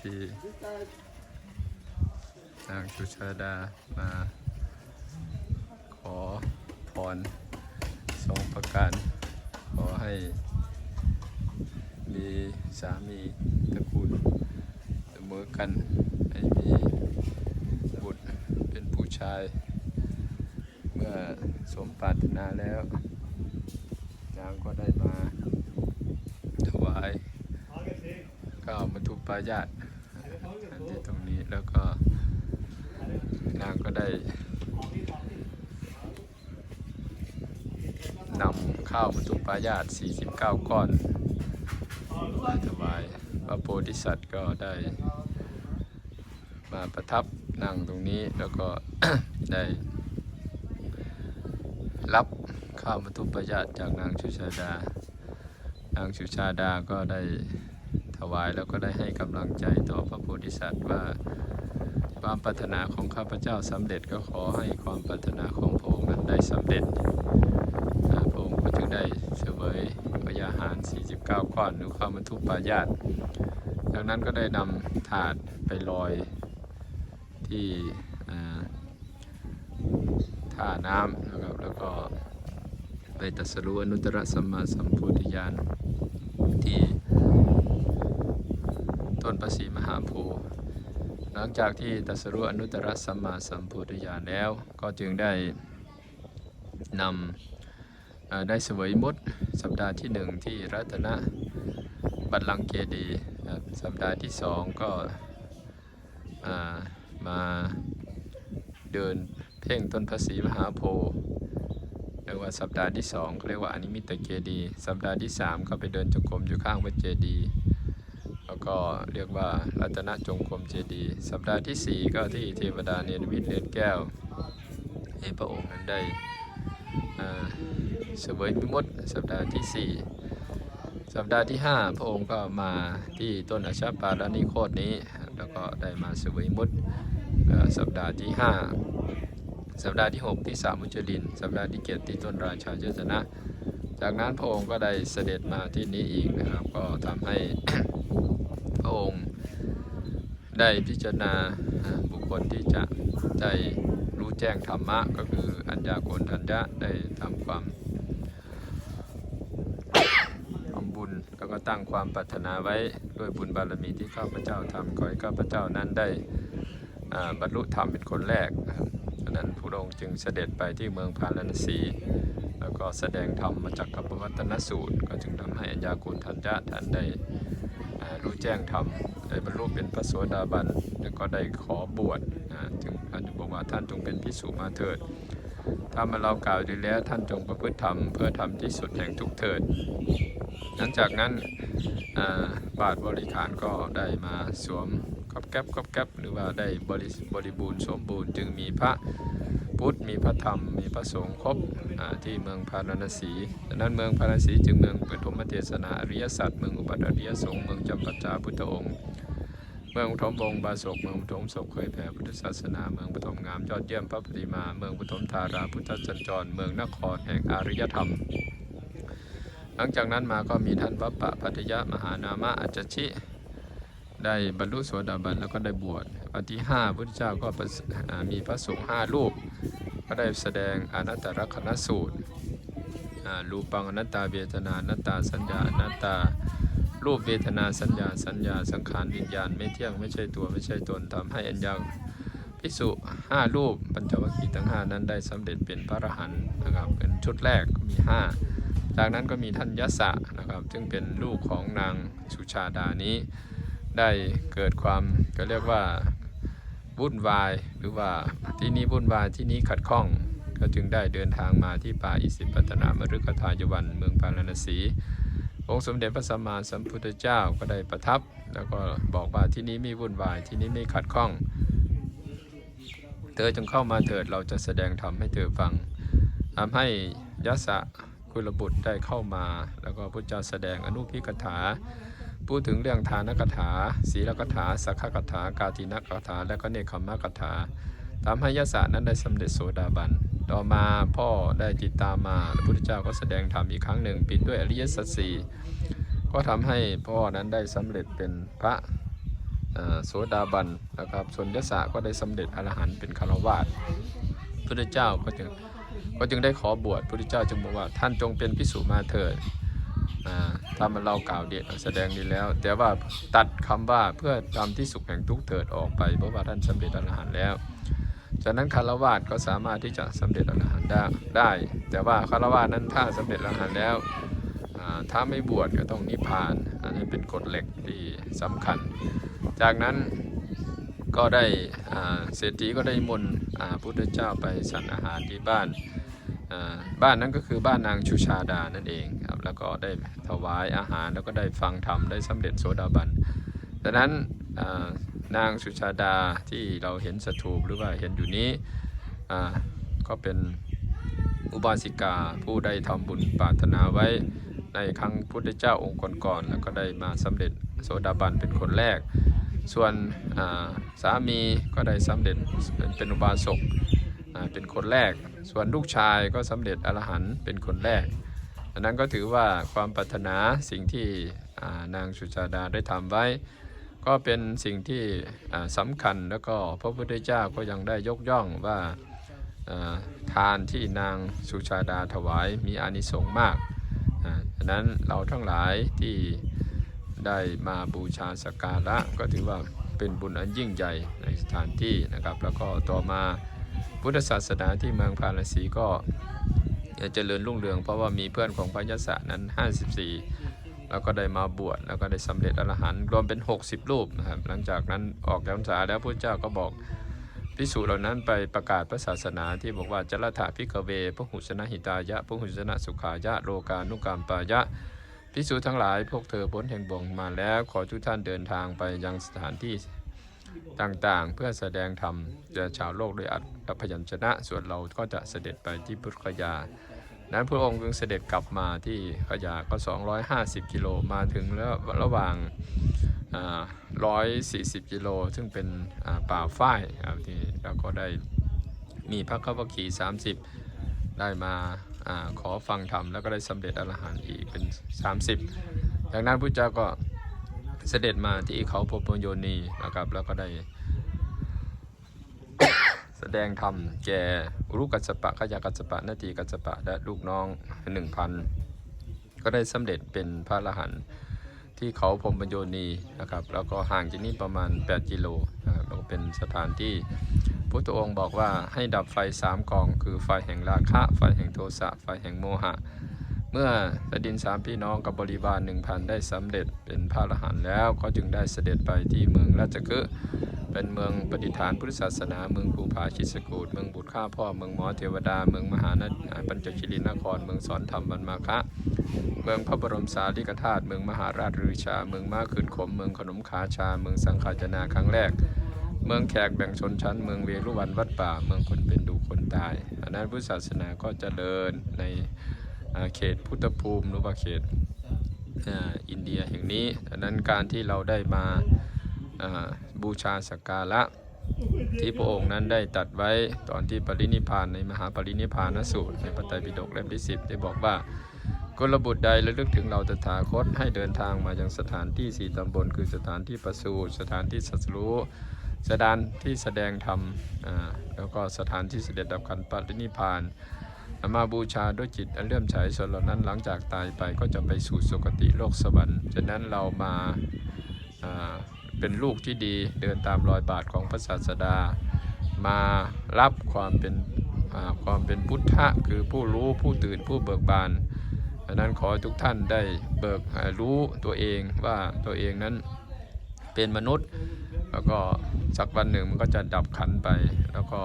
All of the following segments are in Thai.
ที่นางสุชาดามา ขอพรสองประการ ขอให้มีสามีตระกูลเสมอกัน ให้มีบุตรเป็นผู้ชาย เมื่อสมปรารถนาแล้ว นางก็ได้มาถวายข้าวมัทุปายาต แล้วก็นางก็ได้นำข้าวมัทุปายาต49 ก้อนมาถวายพระโพธิสัตว์ก็ได้มาประทับนั่งตรงนี้แล้วก็ได้รับข้าวมัทุปายาตจากนางชุชาดา นางชุชาดาก็ได้ วายแล้วก็ได้ให้กำลังใจต่อพระโพธิสัตว์ว่าความปรารถนาของข้าพเจ้าสำเร็จก็ขอให้ความปรารถนาของพระองค์นั้นได้สำเร็จพระองค์ก็จึงได้เสวยพยาหาร 49 ก้อนหรือข้าวมัทุปปายาตจากนั้นก็ได้นำถาดไปลอยที่ท่าน้ำนะครับแล้วก็ไปตัสรู้อนุตตรสัมมาสัมพุทธญาณที่ต้ นพระศรีมหาโพธิ์หลังจากที่ตัสรู้อนุตตรสัมมาสัมพุทธญาณแล้ว ก็จึงได้นำได้เสวยมุดสัปดาห์ที่หนึ่งที่รัตนบัลลังเกดีสัปดาห์ที่สองก็มาเดินเพ่งต้นพระศรีมหาโพธิ์เรียกว่าสัปดาห์ที่สองเรียกว่าอนิมิตเกดี สัปดาห์ที่สามก็ไปเดินจงกรมอยู่ข้างวัดเจดีย์ ก็เรียกว่ารัตนจงกรมเจดีย์สัปดาห์ที่สี่ก็ที่เทวดาเนรมิตเลนแก้วให้พระองค์นั้นได้เสวยมิมุตสัปดาห์ที่สี่สัปดาห์ที่ห้าพระองค์ก็มาที่ต้นอาชาปาลนิโคตนี้ แล้วก็ได้มาเสวยมุตสัปดาห์ที่ 5 สัปดาห์ที่ 6 ที่3มุจลิน สัปดาห์ที่7ที่ต้นราชาเจษนะ จากนั้นพระองค์ก็ได้เสด็จมาที่นี้อีกนะครับ ก็ทำให้ ระองค์ได้พิจารณาบุคคลที่จะได้รู้แจ้งธรรมะก็คืออัญญาโกณทัญญะได้ทำความทำบุญแล้วก็ตั้งความปรารถนาไว้ด้วยบุญบารมีที่ข้าพเจ้าทำขอให้ข้าพเจ้านั้นได้บรรลุธรรมเป็นคนแรกฉะนั้นพระองค์จึงเสด็จไปที่เมืองพาราณสี แล้วก็แสดงธรรมมาจากกัปวัตนสูตร ก็จึงทำให้อัญญาโกุลทัญญะท่านได้ รู้แจ้งธรรมได้บรรลุเป็นพระโสดาบันแล้วก็ได้ขอบวชนะจึงท่านบอกว่าท่านจงเป็นพิสุมาเถิด ถ้ามาเรากล่าวดีแล้วท่านจงประพฤติธรรมเพื่อทำที่สุดแห่งทุกเถิด หลังจากนั้นบาทบริขารก็ได้มาสวม กอบแก๊บกอบแก๊บหรือว่าได้บริบริบูรณ์สมบูรณ์ จึงมีพระพุทธมีพระธรรม มีพระสงฆ์ครบที่เมืองพาราณสีดังนั้นเมืองพาราณสีจึงเมืองปฐมเทศนาอริยสัจเมืองอุปัฏฐอริยสงฆ์เมืองจำปัจจาพุทธองค์ เมืองปฐมวงบาศกเมืองปฐมศพเคยแผ่พุทธศาสนา เมืองปฐมงามยอดเยี่ยมพระปฏิมา เมืองปฐมธาราพุทธสัญจร เมืองนครแห่งอารยธรรมหลังจากนั้นมาก็มีท่านวัปปะพัทยมหานามะอัจฉิ ได้บรรลุโสดาบันแล้วก็ได้บวชวันที่5พุทธเจ้าก็มีพระสงฆ์ห้ารูป ก็ได้แสดงอนัตตลกนสูตรรูปังอนัตตาเวทนาอนัตตาสัญญาอนัตตารูปเวทนาสัญญาสัญญาสังขารวิญญาณไม่เที่ยงไม่ใช่ตัวไม่ใช่ตนทำให้อัญญาพิสุห้ารูปปัญจวัคคีย์ทั้งห้านั้นได้สำเร็จเป็นพระอรหันต์นะครับเป็นชุดแรกมีห้าจากนั้นก็มีท่านยศะนะครับ ซึ่งเป็นลูกของนางสุชาดานี้ ได้เกิดความก็เรียกว่าวุ่นวายหรือว่าที่นี้วุ่นวายที่นี้ขัดข้อง ก็จึงได้เดินทางมาที่ป่าอิสิปตนามฤคทายวันเมืองปาราณสี องค์สมเด็จพระสัมมาสัมพุทธเจ้าก็ได้ประทับ แล้วก็บอกว่าที่นี้ไม่วุ่นวายที่นี้ไม่ขัดข้อง เธอจงเข้ามาเถิดเราจะแสดงธรรมให้เธอฟังทำให้ยศะกุลบุตรได้เข้ามา แล้วก็พระเจ้าแสดงอนุพิกถา พูดถึงเรื่องทานกถา ศีลกถา สักขกถา กาตินกถา และก็เนคขมกถาทำให้ยศะนั้นได้สำเร็จโสดาบัน ต่อมาพ่อได้ติดตามมาพระพุทธเจ้าก็แสดงธรรมอีกครั้งหนึ่ง ปิดด้วยอริยสัจสี่ก็ทำให้พ่อนั้นได้สำเร็จเป็นพระโสดาบันนะครับ ส่วนยศก็ได้สำเร็จอรหันต์เป็นคารวาสพุทธเจ้าก็จึงก็จึงได้ขอบวชพุทธเจ้าจึงบอกว่าท่านจงเป็นพิสุมาเถิด ถ้ามันเรากล่าวเดียดแสดงดีแล้ว แต่ว่าตัดคำว่าเพื่อทำที่สุขแห่งทุกข์เถิดออกไป เพราะว่าท่านสำเร็จอรหันต์แล้วจากนั้นคารวาสก็สามารถที่จะสำเร็จอรหันต์ได้ได้ แต่ว่าคารวาสนั้นถ้าสำเร็จอรหันต์แล้วถ้าไม่บวชก็ต้องนิพพาน อันนี้เป็นกฎเหล็กที่สำคัญ จากนั้นก็ได้เศรษฐีก็ได้มนต์พุทธเจ้าไปสั่นอาหารที่บ้าน บ้านนั้นก็คือบ้านนางชุชาดานั่นเอง แล้วก็ได้ถวายอาหารแล้วก็ได้ฟังธรรมได้สำเร็จโสดาบันดังนั้นนางสุชาดาที่เราเห็นสถูปหรือว่าเห็นอยู่นี้ก็เป็นอุบาสิกาผู้ได้ทำบุญปรารถนาไว้ในครั้งพุทธเจ้าองค์ก่อนๆแล้วก็ได้มาสำเร็จโสดาบันเป็นคนแรก ส่วนสามีก็ได้สำเร็จเป็นอุบาสกเป็นคนแรก ส่วนลูกชายก็สำเร็จอรหันต์เป็นคนแรก อันนั้นก็ถือว่าความปรารถนาสิ่งที่านางสุชาดาได้ทำไว้ ก็เป็นสิ่งที่อ่าสำคัญแล้วก็พระพุทธเจ้าก็ยังได้ยกย่องว่าทานที่นางสุชาดาถวายมีอานิสงส์มากอ่าฉะนั้นเราทั้งหลายที่ได้มาบูชาสกการะก็ถือว่าเป็นบุญอันยิ่งใหญ่ในสถานที่นะครับ แล้วก็ต่อมาพุทธศาสนาที่เมืองพาราสีก็ เจริญรุ่งเรืองเพราะว่ามีเพื่อนของพระยศนั้น 54 แล้วก็ได้มาบวชแล้วก็ได้สำเร็จอรหันต์รวมเป็น 60 รูปนะครับหลังจากนั้นออกจากพรรษาแล้วพระเจ้าก็บอกพิสูจเหล่านั้นไปประกาศพระศาสนาที่บอกว่าจรถะพิกเวพระหุชนะหิตายะพหุชนะสุขายะโลกานุกรรมปายะพิสูจทั้งหลายพวกเธอพ้นแห่งบ่งมาแล้วขอทุกท่านเดินทางไปยังสถานที่ต่างๆ เพื่อแสดงธรรมแก่ชาวโลกโดยอัตพยัญชนะ ส่วนเราก็จะเสด็จไปที่พุทธคยา นั้นพระองค์จึงเสด็จกลับมาที่ขยาก็ 250 กิโลมาถึงแล้วระหว่างอ่า140 กิโล ซึ่งเป็นป่าฝ้ายครับที่เราก็ได้มีพระคัมภีร์30 ได้มาอขอฟังธรรมแล้วก็ได้สำเร็จอรหันต์อีกเป็น 30 จากนั้นพระเจ้าก็เสด็จมาที่เขาพพโยนีนะครับแล้วก็ได้ แสดงธรรมแก่รุกัสสปะขยากัสสปะนาทีกัสสปะและลูกน้องหนึ่งพันก็ได้สำเร็จเป็นพระอรหันต์ที่เขาพรหมโยนีนะครับ แล้วก็ห่างจากนี้ประมาณ 8 กิโลนะครับแล้วก็เป็นสถานที่พุทธองค์บอกว่าให้ดับไฟสามกอง คือไฟแห่งราคะไฟแห่งโทสะไฟแห่งโมหะ เมื่อแผ่นดินสามพี่น้องกับบริบาลหนึ่งพันได้สำเร็จเป็นพระอรหันต์แล้วก็จึงได้เสด็จไปที่เมืองราชคฤห์ เป็นเมืองปฏิฐานพุทธศาสนา เมืองภูผาชิสกูดเมืองบุตรข้าพ่อ เมืองหมอเทวดา เมืองมหานปัญจคิรินคร เมืองสอนธรรมบรรมาคะ เมืองพระบรมสารีริกธาตุ เมืองมหาราชฤชา เมืองม้าขืนขม เมืองขนมขาชา เมืองสังขารจนาครั้งแรก เมืองแขกแบ่งชนชั้น เมืองเวรุวันวัดป่า เมืองคนเป็นดูคนตายอันนั้นพุทธศาสนาก็จะเจริญในเขตพุทธภูมิหรือว่าเขตอินเดียแห่งนี้ดังนั้นการที่เราได้มา บูชาสักการะ ที่พระองค์นั้นได้ตัดไว้ตอนที่ปรินิพานในมหาปรินิพานสูตรในพระไตรปิฎกเล่มที่สิบได้บอกว่ากุลบุตรใดระลึกถึงเราตถาคตให้เดินทางมายังสถานที่สี่ตำบล คือสถานที่ประสูติสถานที่สัสรู้สถานที่แสดงธรรมแล้วก็สถานที่เสด็จดับขันปรินิพานมาบูชาด้วยจิตอันเลื่อมใสส่วนเหล่านั้นหลังจากตายไปก็จะไปสู่สุคติโลกสวรรค์ฉะนั้นเรามาา เป็นลูกที่ดีเดินตามรอยบาทของพระศาสดา มารับความเป็นความเป็นพุทธะคือผู้รู้ผู้ตื่นผู้เบิกบานดังนั้นขอทุกท่านได้เบิกรู้ตัวเองว่าตัวเองนั้นเป็นมนุษย์ แล้วก็สักวันหนึ่งมันก็จะดับขันไป แล้วก็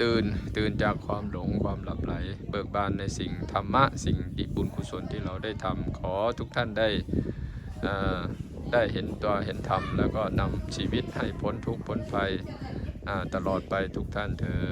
ตื่นตื่นจากความหลงความหลับไหล เบิกบานในสิ่งธรรมะ สิ่งดีบุญกุศลที่เราได้ทำขอทุกท่านได้อ่อ ได้เห็นตัวเห็นธรรม แล้วก็นำชีวิตให้พ้นทุกข์พ้นภัยตลอดไปทุกท่านเธอ